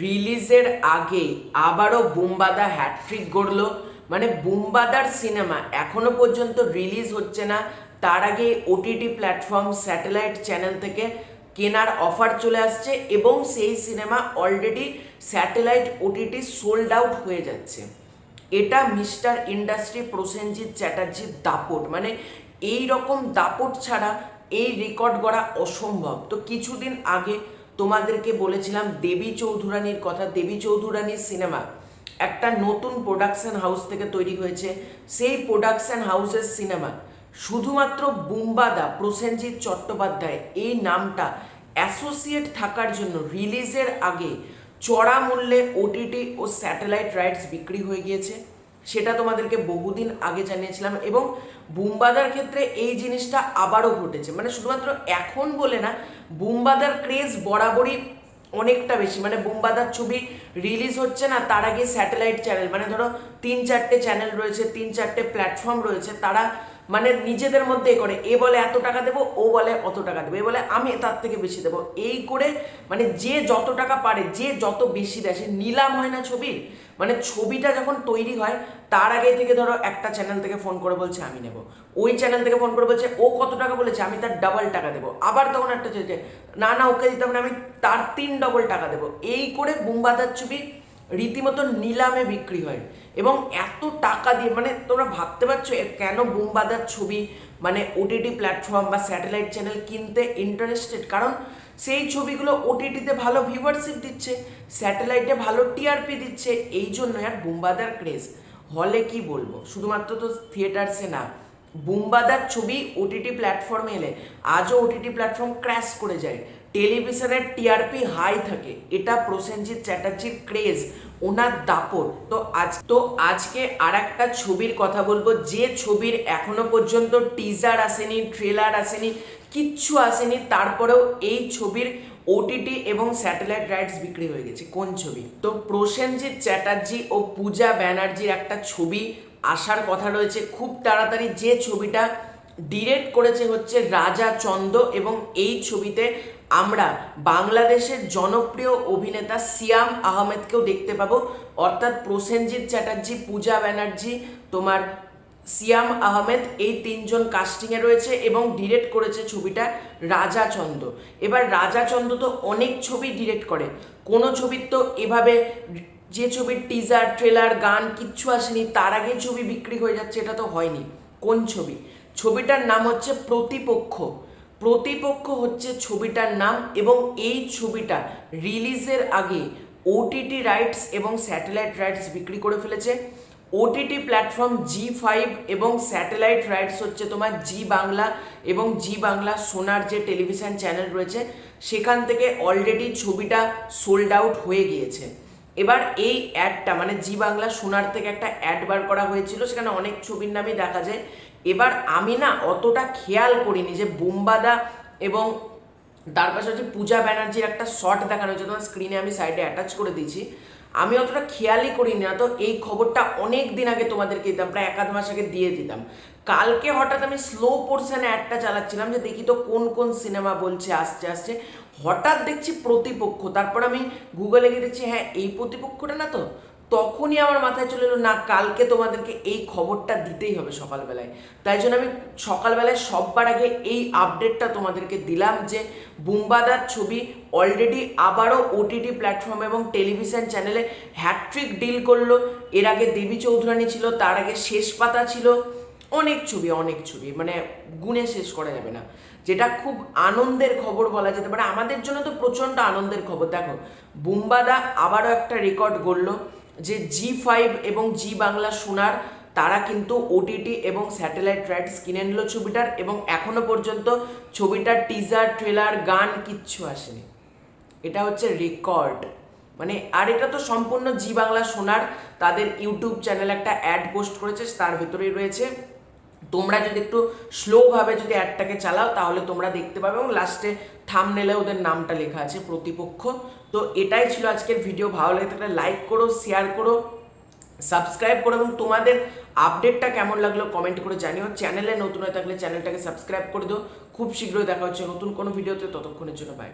রিলিজের আগে আবারও বুম্বাদা হ্যাট্রিক গড়ল। মানে বুম্বাদার সিনেমা এখনও পর্যন্ত রিলিজ হচ্ছে না। তার আগে ওটিটি প্ল্যাটফর্ম স্যাটেলাইট চ্যানেল থেকে কেনার অফার চলে আসছে এবং সেই cinema already satellite OTT sold out হয়ে যাচ্ছে। এটা মিস্টার ইন্ডাস্ট্রি প্রসেনজিৎ চ্যাটার্জির দাপট। মানে এই রকম দাপট ছাড়া এই রেকর্ড গড়া অসম্ভব। তো কিছুদিন আগে তোমাদেরকে বলেছিলাম দেবী চৌধুরানীর কথা, দেবী চৌধুরানীর সিনেমা। একটা নতুন প্রোডাকশন হাউস থেকে তৈরি হয়েছে। সেই প্রোডাকশন হাউসের সিনেমা। শুধুমাত্র বুম্বাদা, প্রসেনজিৎ চট্টোপাধ্যায়, এই নামটা অ্যাসোসিয়েট থাকার জন্য রিলিজের আগে চড়া মূল্যে ওটিটি ও স্যাটেলাইট রাইটস বিক্রি হয়ে গিয়েছে। সেটা তোমাদেরকে বহুদিন আগে জানিয়েছিলাম এবং বুমবাদার ক্ষেত্রে এই জিনিসটা আবারও ঘটেছে। মানে শুধুমাত্র এখন বলে না, বুমবাদার ক্রেজ বরাবরই অনেকটা বেশি। মানে বুমবাদার ছবি রিলিজ হচ্ছে না, তার আগে স্যাটেলাইট চ্যানেল মানে ধরো তিন চারটে চ্যানেল রয়েছে, তিন চারটে প্ল্যাটফর্ম রয়েছে, তারা মানে নিজেদের মধ্যেই করে, এ বলে এত টাকা দেবো, ও বলে অত টাকা দেবো, এ বলে আমি তার থেকে বেশি দেবো। এই করে মানে যে যত টাকা পারে, যে যত বেশি দেয়, সে নিলাম হয় না ছবির। মানে ছবিটা যখন তৈরি হয়, তার আগে থেকে ধরো একটা চ্যানেল থেকে ফোন করে বলছে, আমি নেব। ওই চ্যানেল থেকে ফোন করে বলছে, ও কত টাকা বলেছে? আমি তার ডাবল টাকা দেবো। আবার তখন একটা চেয়েছে না না, ওকে দিতে হবে না, আমি তার তিন ডবল টাকা দেবো। এই করে বুম্বাদার ছবি রীতিমতো নিলামে বিক্রি হয়। এবং এত টাকা দিয়ে মানে তোমরা ভাবতে পারছ কেন বুমবাদার ছবি মানে ওটিটি প্ল্যাটফর্ম বা স্যাটেলাইট চ্যানেল কিনতে ইন্টারেস্টেড কারণ সেই ছবিগুলো ওটিটিতে ভালো ভিউয়ারশিপ দিচ্ছে স্যাটেলাইটে ভালো টিআরপি দিচ্ছে, এই জন্য আর বুম্বাদার ক্রেজ হলে কি বলব? শুধুমাত্র তো থিয়েটার্সে না। বুম্বাদার ছবি ওটিটি প্ল্যাটফর্মে এলে, আজও ওটিটি প্ল্যাটফর্ম ক্র্যাশ করে যায়। টেলিভিশনের টিআরপি হাই থাকে। এটা প্রসেনজিৎ চ্যাটার্জির ক্রেজ, ওনার দাপট। তো আজ তো আজকে আর একটা ছবির কথা বলব। যে ছবির এখনও পর্যন্ত টিজার আসেনি, ট্রেলার আসেনি, কিচ্ছু আসেনি, তারপরেও এই ছবির ওটিটি এবং স্যাটেলাইট রাইটস বিক্রি হয়ে গেছে। কোন ছবি? তো প্রসেনজিৎ চ্যাটার্জি ও পূজা ব্যানার্জির একটা ছবি আসার কথা রয়েছে। খুব তাড়াতাড়ি যে ছবিটা ডিরেক্ট করেছে হচ্ছে রাজা চন্দ এবং এই ছবিতে আমরা বাংলাদেশের জনপ্রিয় অভিনেতা সিয়াম আহমেদকেও দেখতে পাবো। অর্থাৎ প্রসেনজিৎ চ্যাটার্জি, পূজা ব্যানার্জি, তোমার সিয়াম আহমেদ এই তিনজন কাস্টিংয়ে রয়েছে এবং ডিরেক্ট করেছে ছবিটা রাজা চন্দ। এবার রাজা চন্দ তো অনেক ছবি ডিরেক্ট করে। কোনো ছবির তো এভাবে যে ছবির টিজার ট্রেলার গান কিচ্ছু আসেনি, তার আগে ছবি বিক্রি হয়ে যাচ্ছে, এটা তো হয়নি। কোন ছবি? ছবিটার নাম হচ্ছে প্রতিপক্ষ। প্রতিপক্ষ হচ্ছে ছবিটার নাম এবং এই ছবিটা রিলিজের আগে ওটিটি রাইটস এবং স্যাটেলাইট রাইটস বিক্রি করে ফেলেছে। ওটিটি প্ল্যাটফর্ম জি ফাইভ এবং স্যাটেলাইট রাইটস হচ্ছে তোমার জি বাংলা এবং জি বাংলা সোনার যে টেলিভিশন চ্যানেল রয়েছে, সেখান থেকে অলরেডি ছবিটা সোল্ড আউট হয়ে গিয়েছে। এবার এই অ্যাডটা মানে জি বাংলা সোনার থেকে একটা অ্যাড বার করা হয়েছিল, সেখানে অনেক ছবির নামই দেখা যায়। এবার আমি না অতটা খেয়াল করিনি যে বোম্বাদা এবং তার পাশে হচ্ছে পূজা ব্যানার্জির একটা শট দেখানো হয়েছে, তোমার স্ক্রিনে আমি সাইডে অ্যাটাচ করে দিয়েছি। আমি অতটা খেয়ালই করিনি না, তো এই খবরটা অনেক দিন আগে তোমাদেরকে দিতাম, প্রায় এক আধ মাস আগে দিয়ে দিতাম। কালকে হঠাৎ আমি স্লো পোর্শনে অ্যাডটা চালাচ্ছিলাম যে দেখি তো কোন কোন সিনেমা বলছে, আসছে আসছে। হঠাৎ দেখছি প্রতিপক্ষ, তারপর আমি গুগলে গিয়ে দেখছি হ্যাঁ এই প্রতিপক্ষটা না তো তখনই আমার মাথায় চলে এলো, না, কালকে তোমাদেরকে এই খবরটা দিতেই হবে সকালবেলায়। তাই জন্য আমি সকালবেলায় সববার আগে এই আপডেটটা তোমাদেরকে দিলাম যে বুম্বাদার ছবি অলরেডি আবারও ওটিটি প্ল্যাটফর্ম এবং টেলিভিশন চ্যানেলে হ্যাট্রিক ডিল করল। এর আগে দেবী চৌধুরানী ছিল, তার আগে শেষ পাতা ছিল। অনেক ছবি অনেক ছবি মানে গুণে শেষ করা যাবে না। যেটা খুব আনন্দের খবর বলা যেতে পারে। আমাদের জন্য তো প্রচণ্ড আনন্দের খবর। দেখো, বুম্বাদা আবারও একটা রেকর্ড গড়লো। যে জি ফাইভ এবং জি বাংলা শোনার, তারা কিন্তু ওটিটি এবং স্যাটেলাইট রাইটস কিনে নিল ছবিটার এবং এখনও পর্যন্ত ছবিটার টিজার ট্রেলার গান কিচ্ছু আসেনি। এটা হচ্ছে রেকর্ড মানে আর এটা তো সম্পূর্ণ জি বাংলা শোনার, তাদের ইউটিউব চ্যানেল একটা অ্যাড পোস্ট করেছে, তার ভেতরেই রয়েছে। তোমরা যদি একটু স্লোভাবে যদি অ্যাডটাকে চালাও, তাহলে তোমরা দেখতে পাবে এবং লাস্টে থামনেলে ওদের নামটা লেখা আছে, প্রতিপক্ষ। তো এটাই ছিল আজকের ভিডিও ভালো লাগে থাকলে লাইক করো শেয়ার করো সাবস্ক্রাইব করো এবং তোমাদের আপডেটটা কেমন লাগল কমেন্ট করে জানিও। চ্যানেলে নতুন হয়ে থাকলে চ্যানেলটাকে সাবস্ক্রাইব করে দিও। খুব শীঘ্রই দেখা হচ্ছে নতুন কোনো ভিডিওতে ততক্ষণের জন্য বাই